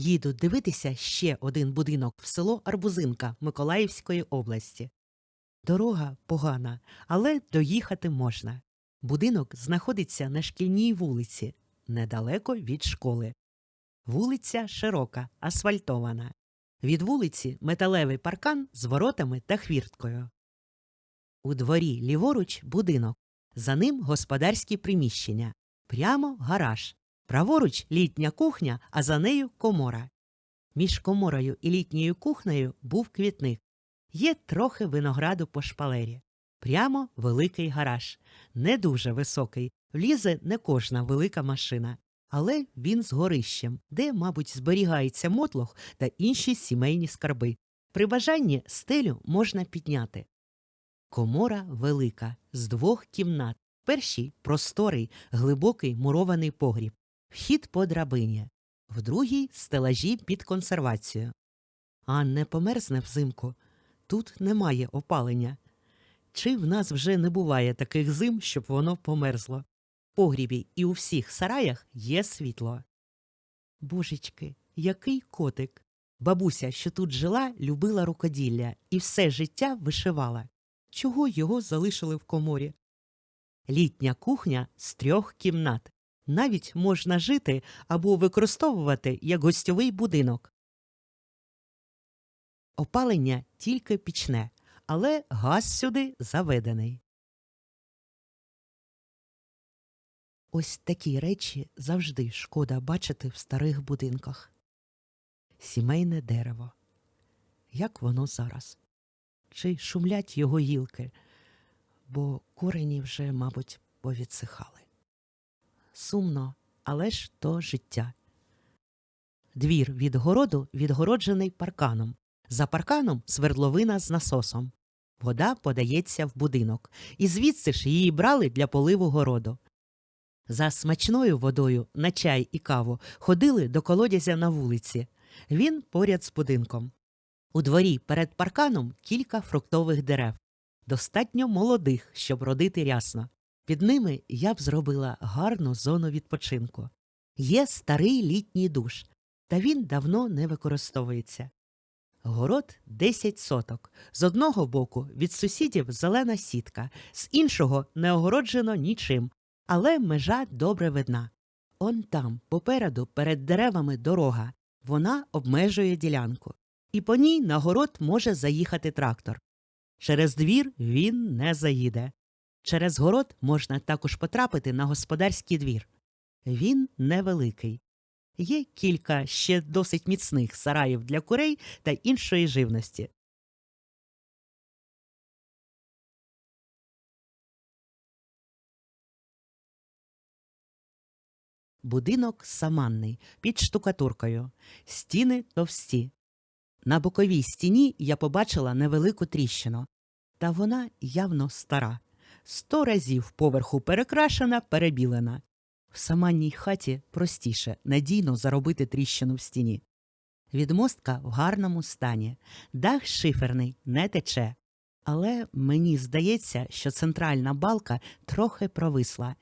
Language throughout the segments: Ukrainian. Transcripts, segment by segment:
Їду дивитися ще один будинок в село Арбузинка Миколаївської області. Дорога погана, але доїхати можна. Будинок знаходиться на шкільній вулиці, недалеко від школи. Вулиця широка, асфальтована. Від вулиці металевий паркан з воротами та хвірткою. У дворі ліворуч будинок, за ним господарські приміщення, прямо гараж. Праворуч літня кухня, а за нею комора. Між коморою і літньою кухнею був квітник. Є трохи винограду по шпалері. Прямо великий гараж. Не дуже високий, влізе не кожна велика машина. Але він з горищем, де, мабуть, зберігається мотлох та інші сімейні скарби. При бажанні стелю можна підняти. Комора велика, з двох кімнат. Першій просторий, глибокий мурований погріб. Вхід по драбині. В другій стелажі під консервацію. А не померзне взимку. Тут немає опалення. Чи в нас вже не буває таких зим, щоб воно померзло? В погрібі і у всіх сараях є світло. Божечки, який котик. Бабуся, що тут жила, любила рукоділля і все життя вишивала. Чого його залишили в коморі? Літня кухня з трьох кімнат. Навіть можна жити або використовувати як гостьовий будинок. Опалення тільки пічне, але газ сюди заведений. Ось такі речі завжди шкода бачити в старих будинках. Сімейне дерево. Як воно зараз? Чи шумлять його гілки, бо корені вже, мабуть, повідсихали. Сумно, але ж то життя. Двір від городу відгороджений парканом. За парканом свердловина з насосом. Вода подається в будинок, і звідси ж її брали для поливу городу. За смачною водою на чай і каву ходили до колодязя на вулиці. Він поряд з будинком. У дворі перед парканом кілька фруктових дерев, достатньо молодих, щоб родити рясно. Під ними я б зробила гарну зону відпочинку. Є старий літній душ, та він давно не використовується. Город 10 соток. З одного боку від сусідів зелена сітка, з іншого не огороджено нічим, але межа добре видна. Он там, попереду, перед деревами дорога. Вона обмежує ділянку. І по ній на город може заїхати трактор. Через двір він не заїде. Через город можна також потрапити на господарський двір. Він невеликий. Є кілька ще досить міцних сараїв для курей та іншої живності. Будинок саманний, під штукатуркою, стіни товсті. На боковій стіні я побачила невелику тріщину, та вона явно стара. Сто разів поверху перекрашена, перебілена. В саманній хаті простіше надійно заробити тріщину в стіні. Відмостка в гарному стані, дах шиферний не тече. Але мені здається, що центральна балка трохи провисла.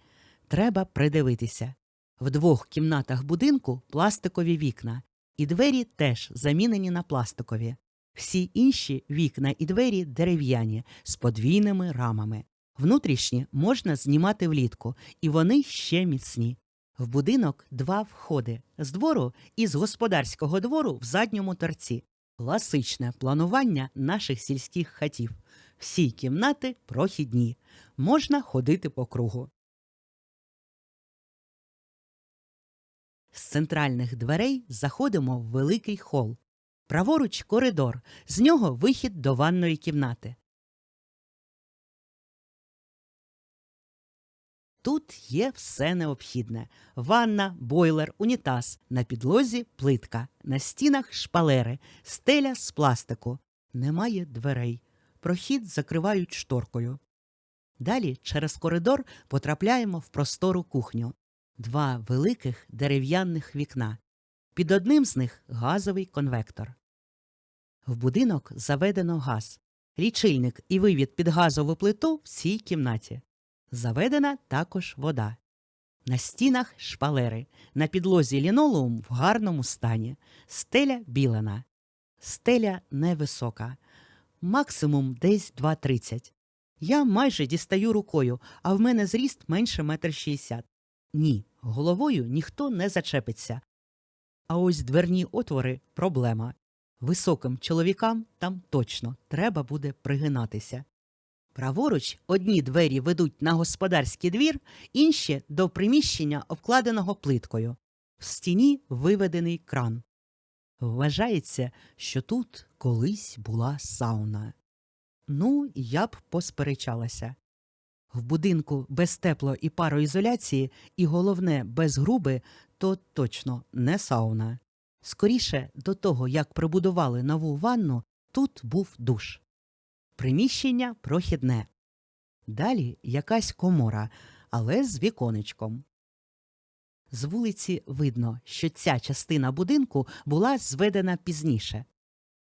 Треба придивитися. В двох кімнатах будинку пластикові вікна, і двері теж замінені на пластикові. Всі інші вікна і двері дерев'яні з подвійними рамами. Внутрішні можна знімати влітку, і вони ще міцні. В будинок два входи з двору і з господарського двору в задньому торці. Класичне планування наших сільських хатів. Всі кімнати прохідні. Можна ходити по кругу. З центральних дверей заходимо в великий хол. Праворуч коридор, з нього вихід до ванної кімнати. Тут є все необхідне: ванна, бойлер, унітаз, на підлозі плитка, на стінах шпалери, стеля з пластику. Немає дверей. Прохід закривають шторкою. Далі через коридор потрапляємо в простору кухню. Два великих дерев'яних вікна. Під одним з них газовий конвектор. В будинок заведено газ, лічильник і вивід під газову плиту в цій кімнаті. Заведена також вода. На стінах шпалери, на підлозі лінолеум в гарному стані, стеля білена, стеля невисока, максимум десь 2,30. Я майже дістаю рукою, а в мене зріст менше метр шістдесят. Ні, головою ніхто не зачепиться. А ось дверні отвори проблема. Високим чоловікам там точно треба буде пригинатися. Праворуч одні двері ведуть на господарський двір, інші до приміщення, обкладеного плиткою. В стіні виведений кран. Вважається, що тут колись була сауна. Ну, я б посперечалася. В будинку без тепло і пароізоляції, і головне, без груби, то точно не сауна. Скоріше до того, як прибудували нову ванну, тут був душ. Приміщення прохідне. Далі якась комора, але з віконечком. З вулиці видно, що ця частина будинку була зведена пізніше.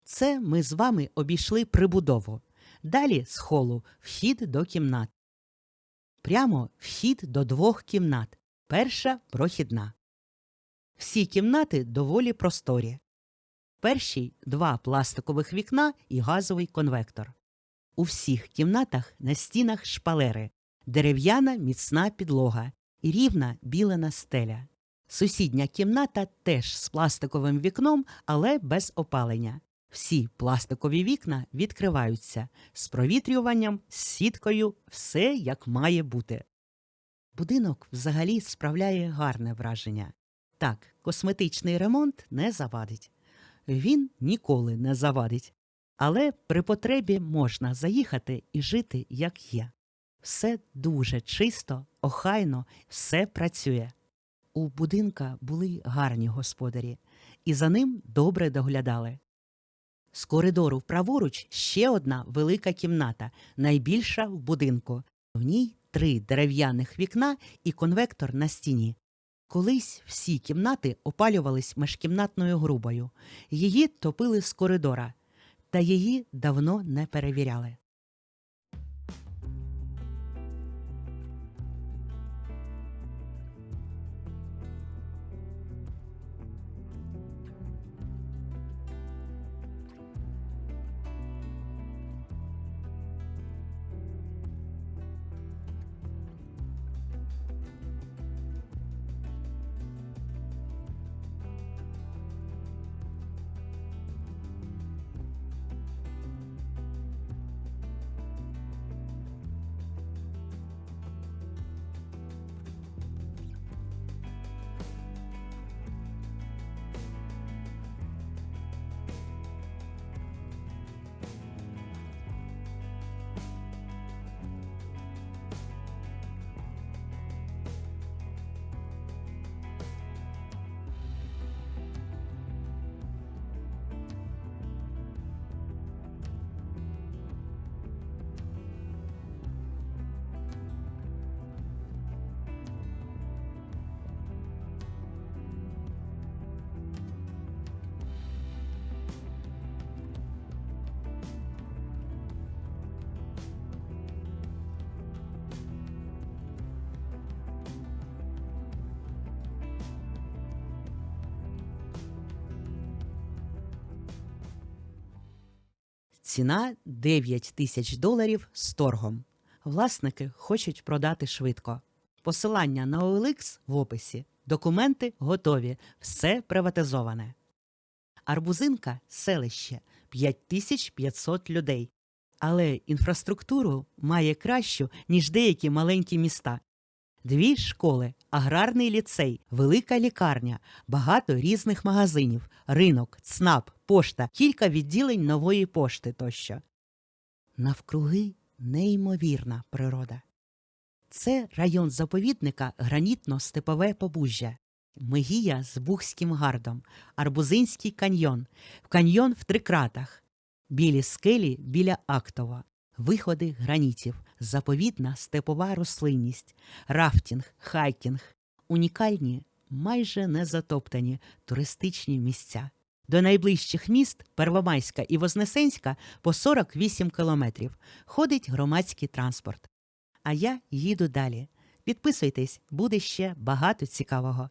Це ми з вами обійшли прибудову. Далі з холу вхід до кімнат. Прямо вхід до двох кімнат. Перша прохідна. Всі кімнати доволі просторі. Першій два пластикових вікна і газовий конвектор. У всіх кімнатах на стінах шпалери, дерев'яна міцна підлога і рівна білена стеля. Сусідня кімната теж з пластиковим вікном, але без опалення. Всі пластикові вікна відкриваються з провітрюванням, з сіткою, все як має бути. Будинок взагалі справляє гарне враження. Так, косметичний ремонт не завадить. Він ніколи не завадить. Але при потребі можна заїхати і жити, як є. Все дуже чисто, охайно, все працює. У будинка були гарні господарі, і за ним добре доглядали. З коридору праворуч ще одна велика кімната, найбільша в будинку. В ній три дерев'яних вікна і конвектор на стіні. Колись всі кімнати опалювались межкімнатною грубою. Її топили з коридора, та її давно не перевіряли. Ціна 9 тисяч доларів з торгом. Власники хочуть продати швидко. Посилання на OLX в описі. Документи готові, все приватизоване. Арбузинка селище 5500 людей. Але інфраструктуру має кращу, ніж деякі маленькі міста. Дві школи, аграрний ліцей, велика лікарня, багато різних магазинів, ринок, ЦНАП, пошта, кілька відділень нової пошти тощо. Навкруги неймовірна природа. Це район заповідника гранітно-степове побужжя. Мегія з Бухським гардом, Арбузинський каньйон, каньйон в Трикратах, білі скелі біля Актова, виходи гранітів, заповідна степова рослинність, рафтінг, хайкінг, унікальні, майже незатоптані туристичні місця. До найближчих міст Первомайська і Вознесенська по 48 кілометрів ходить громадський транспорт. А я їду далі. Підписуйтесь, буде ще багато цікавого.